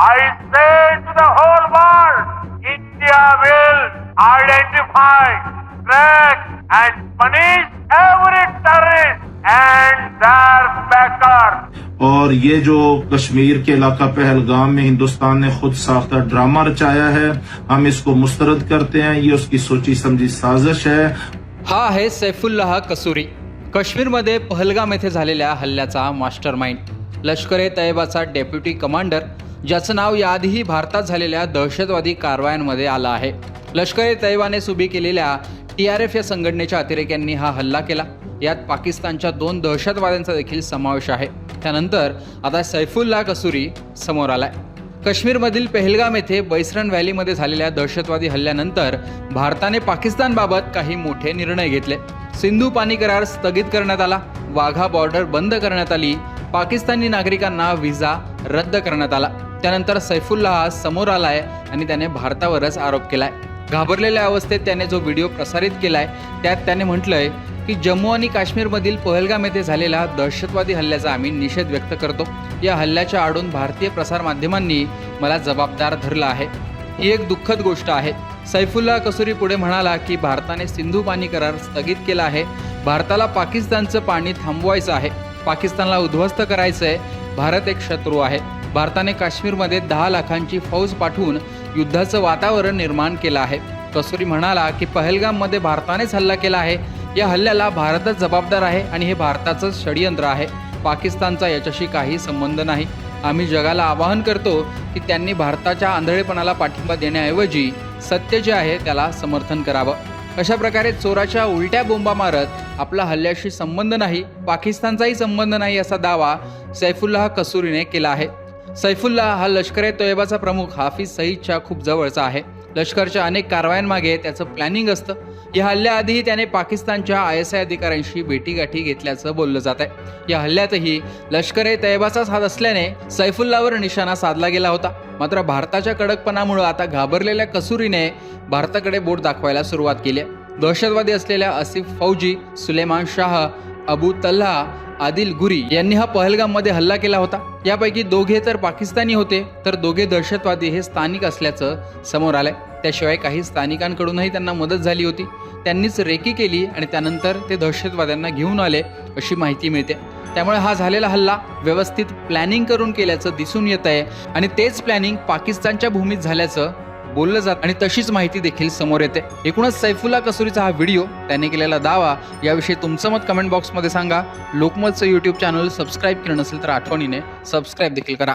I say to the whole world, India will identify, track and punish every terrorist and their backers. और ये जो कश्मीर के इलाका पहलगाम में हिंदुस्तान ने खुद साख्ता ड्रामा रचाया है हम इसको मुस्तरद करते हैं ये उसकी सोची समझी साजिश है। हा आहे सैफुल्लाह कसुरी। काश्मीरमध्ये पहलगाम येथे झालेल्या हल्ल्याचा मास्टर माइंड लष्कर ए तैयबाचा डेप्युटी कमांडर ज्याचं नाव याआधीही भारतात झालेल्या दहशतवादी कारवायांमध्ये आलं आहे. लष्कर ए तैवाने सुबी केलेल्या टी आर एफ या संघटनेच्या अतिरेक्यांनी हा हल्ला केला. यात पाकिस्तानच्या दोन दहशतवाद्यांचा देखील समावेश आहे. त्यानंतर आता सैफुल्ला कसुरी समोर आलाय. काश्मीरमधील पेहलगाम येथे बैसरन व्हॅलीमध्ये झालेल्या दहशतवादी हल्ल्यानंतर भारताने पाकिस्तानबाबत काही मोठे निर्णय घेतले. सिंधू पाणी करार स्थगित करण्यात आला. वाघा बॉर्डर बंद करण्यात आली. पाकिस्तानी नागरिकांना व्हिसा रद्द करण्यात आला. त्यानंतर सैफुल्लाह समोर आलाय आणि त्याने भारतावरच आरोप केलाय. घाबरलेल्या अवस्थेत त्याने जो व्हिडिओ प्रसारित केलाय त्यात त्याने म्हटलंय की जम्मू आणि काश्मीरमधील पहलगाम येथे झालेला दहशतवादी हल्ल्याचा आम्ही निषेध व्यक्त करतो. या हल्ल्याच्या आडून भारतीय प्रसारमाध्यमांनी मला जबाबदार धरलं आहे. ही एक दुःखद गोष्ट आहे. सैफुल्ला कसुरी पुढे म्हणाला की भारताने सिंधू पाणी करार स्थगित केला आहे. भारताला पाकिस्तानचं पाणी थांबवायचं आहे. पाकिस्तानला उद्ध्वस्त करायचं आहे भारत एक शत्रू आहे. भारताने काश्मीरमध्ये दहा लाखांची फौज पाठवून युद्धाचं वातावरण निर्माण केलं आहे. कसुरी म्हणाला की पहलगाममध्ये भारतानेच हल्ला केला आहे. या हल्ल्याला भारतच जबाबदार आहे आणि हे भारताचं षडयंत्र आहे. पाकिस्तानचा याच्याशी काही संबंध नाही. आम्ही जगाला आवाहन करतो की त्यांनी भारताच्या आंधळेपणाला पाठिंबा देण्याऐवजी सत्य जे आहे त्याला समर्थन करावं. अशा प्रकारे चोराच्या उलट्या बोंबा मारत आपला हल्ल्याशी संबंध नाही पाकिस्तानचाही संबंध नाही असा दावा सैफुल्लाह कसुरीने केला आहे. सैफुल्ला हा लष्कर ए तोयबाचा प्रमुख. हाफिज सईदच्या खूप जवळचा आहे. लष्करच्या अनेक कारवायांमागे त्याचं प्लॅनिंग असतं. या हल्ल्याआधीही त्याने पाकिस्तानच्या आय एस आय अधिकाऱ्यांशी भेटीगाठी घेतल्याचं बोललं जात आहे या हल्ल्यातही लष्कर ए तैयबाचाच हात असल्याने सैफुल्लावर निशाणा साधला गेला होता. मात्र भारताच्या कडकपणामुळे आता घाबरलेल्या कसुरीने भारताकडे बोट दाखवायला सुरुवात केली आहे. दहशतवादी असलेल्या आसिफ फौजी सुलेमान शाह अबू तल्हा आदिल गुरी यांनी हा पहलगाममध्ये हल्ला केला होता. यापैकी दोघे तर पाकिस्तानी होते तर दोघे दहशतवादी हे स्थानिक असल्याचं समोर आलंय. त्याशिवाय काही स्थानिकांकडूनही त्यांना मदत झाली होती. त्यांनीच रेकी केली आणि त्यानंतर ते दहशतवाद्यांना घेऊन आले अशी माहिती मिळते. त्यामुळे हा झालेला हल्ला व्यवस्थित प्लॅनिंग करून केल्याचं दिसून येत आहे आणि तेच प्लॅनिंग पाकिस्तानच्या भूमीत झाल्याचं बोललं जात आणि तशीच माहिती देखील समोर येते. एकूणच सैफुल्ला कसुरीचा हा व्हिडिओ त्याने केलेला दावा याविषयी तुमचं मत कमेंट बॉक्समध्ये सांगा. लोकमतचं यूट्यूब चॅनल सबस्क्राईब केलं नसेल तर आठवणीने सबस्क्राईब देखील करा.